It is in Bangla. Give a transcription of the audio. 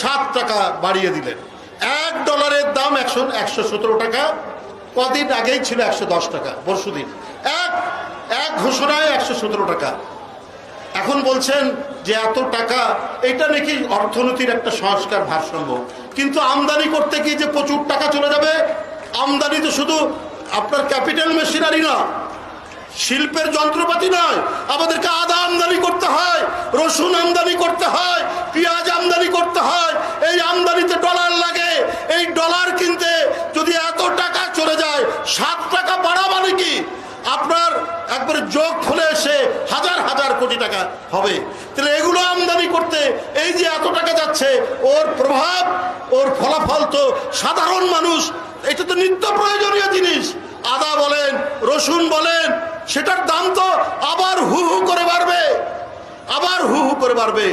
সাত টাকা বাড়িয়ে দিলেন। এক ডলারের দাম একশো একশো সতেরো টাকা, কদিন আগেই ছিল একশো দশ টাকা পরশু দিন এক এক ঘোষণায় একশো সতেরো টাকা। এখন বলছেন যে এত টাকা, এটা নাকি অর্থনীতির একটা সংস্কার ভারসাম্য। কিন্তু আমদানি করতে গিয়ে যে প্রচুর টাকা চলে যাবে, আমদানি তো শুধু আপনার ক্যাপিটাল মেশিনারি না, শিল্পের যন্ত্রপাতি নয়, আমাদেরকে আদা আমদানি করতে হয়, রসুন আমদানি করতে হয় পেঁয়াজ আমদানি করতে হয় এই আমদানিতে ডলার লাগে এই ডলার কিনতে যদি এত টাকা চলে যায় সাত টাকা বাড়া মানে কি আপনার একবারে যোগ খুলে এসে হাজার হাজার কোটি টাকা হবে। তাহলে এগুলো আমদানি করতে এই যে এত টাকা যাচ্ছে, ওর প্রভাব, ওর ফলাফল তো সাধারণ মানুষ, এটা তো নিত্য প্রয়োজনীয় জিনিস। আদা বলেন, রসুন বলেন, সেটার দাম তো আবার হু হু করে বাড়বে। আবার হু হু করে বাড়বে।